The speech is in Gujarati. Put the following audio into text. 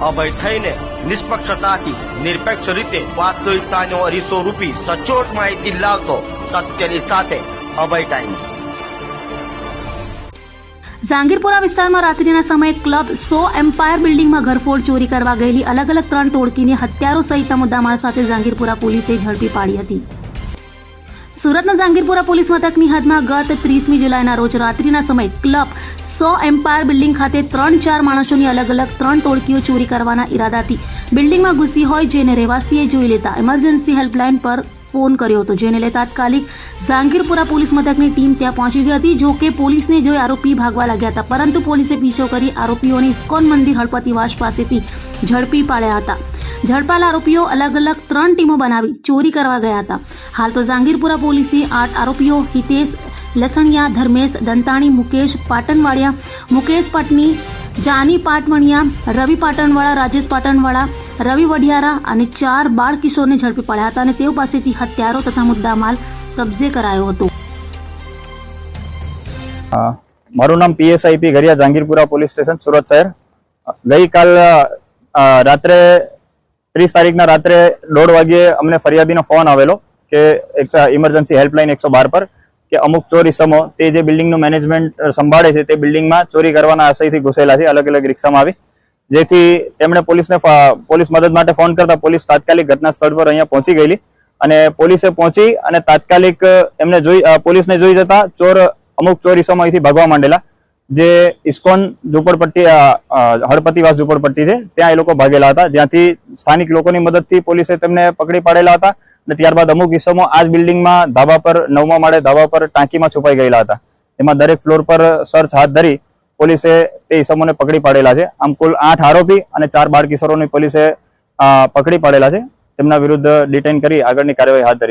અભય થઈને નિષ્પક્ષતાથી, નિરપેક્ષ રીતે વાસ્તવિકતાનો અરીસો રૂપી સચોટ માહિતી લાવતો સત્યની સાથે અભય ટાઈમ્સ જાંગીરપુરા વિસ્તારમાં રાત્રિના સમયે ક્લબ સો એમ્પાયર બિલ્ડિંગમાં ઘરફોડ ચોરી કરવા ગયેલી અલગ અલગ ત્રણ ટોળકીને હત્યારો સહિતના મુદ્દામાલ સાથે જાંગીરપુરા પોલીસે ઝડપી પાડી હતી. સુરતના જાંગીરપુરા પોલીસ મથકની હદમાં ગત ત્રીસમી જુલાઈના રોજ રાત્રિના સમયે ક્લબ સો એમ્પાયર બિલ્ડિંગ ખાતે ત્રણ ચાર માણસોની અલગ અલગ ત્રણ ટોળકીઓ ચોરી કરવાના ઈરાદાથી બિલ્ડિંગમાં ઘૂસી હોય જેને રહેવાસીએ જોઈ લેતા ઇમરજન્સી હેલ્પલાઇન પર ફોન કર્યો હતો, જેને લઈ તાત્કાલિક ઝાંગીરપુરા પોલીસ મથકની ટીમ ત્યાં પહોંચી ગઈ હતી, જો કે પોલીસને જોઈ આરોપી ભાગવા લાગ્યા હતા, પરંતુ પોલીસે પીછો કરી આરોપીઓને ઇસ્કોન મંદિર હળપતિવાસ પાસેથી ઝડપી પાડ્યા હતા. ઝડપાયેલ આરોપીઓ અલગ અલગ ત્રણ ટીમો બનાવી ચોરી કરવા ગયા હતા. હાલ તો જાંગીરપુરા પોલીસે આઠ આરોપીઓ, હિતેશ લસણિયા, ધર્મેશ દંતાણી, મુકેશ પાટણવાડિયા, મુકેશ પટની, જાની પાટવણિયા, રવિ પાટણવાળા, રાજેશ પાટણવાળા, રવિ વઢિયારા અને ચાર બાળ કિશોરને ઝડપી પડ્યા હતા અને તેઓ પાસેથી હત્યારો તથા મુદ્દામાલ કબજે કરાયો હતો. મારું નામ PSI P Gariya Jangirpura police station, Surat શહેર. ગઈકાલ રાત્રે ત્રીસ તારીખના રાત્રે દોઢ વાગ્યે અમને ફરિયાદીનો ફોન આવેલો કે ઇમરજન્સી હેલ્પલાઇન એકસો બાર પર કે અમુક ચોરી સમો તે જે બિલ્ડિંગનું મેનેજમેન્ટ સંભાળે છે તે બિલ્ડિંગમાં ચોરી કરવાના આશયથી ઘૂસેલા છે અલગ અલગ રિક્ષામાં આવી. જેથી તેમણે પોલીસને પોલીસ મદદ માટે ફોન કરતા પોલીસ તાત્કાલિક ઘટના સ્થળ પર અહીંયા પહોંચી ગયેલી અને પોલીસે પહોંચી અને તાત્કાલિક એમને જોઈ પોલીસને જોઈ જતા ચોર અમુક ચોર ઇસમો અહીંથી ભાગવા માંડેલા. જે ઇસ્કોન ઝુંપડપટ્ટી હળપતિવાસ ઝુંપડપટ્ટી છે, ત્યાં એ લોકો ભાગેલા હતા. જ્યાંથી સ્થાનિક લોકોની મદદથી પોલીસે તેમને પકડી પાડેલા હતા અને ત્યારબાદ અમુક ઇસમો આ જ બિલ્ડિંગમાં ધાબા પર, નવમા માળે ધાબા પર ટાંકીમાં છુપાઈ ગયેલા હતા. એમાં દરેક ફ્લોર પર સર્ચ હાથ ધરી પોલીસે તે ઇસમોને પકડી પાડેલા છે. આમ કુલ આઠ આરોપી અને ચાર બાળ કિશોરોની પોલીસે પકડી પાડેલા છે. તેમના વિરુદ્ધ ડિટેન કરી આગળની કાર્યવાહી હાથ ધરી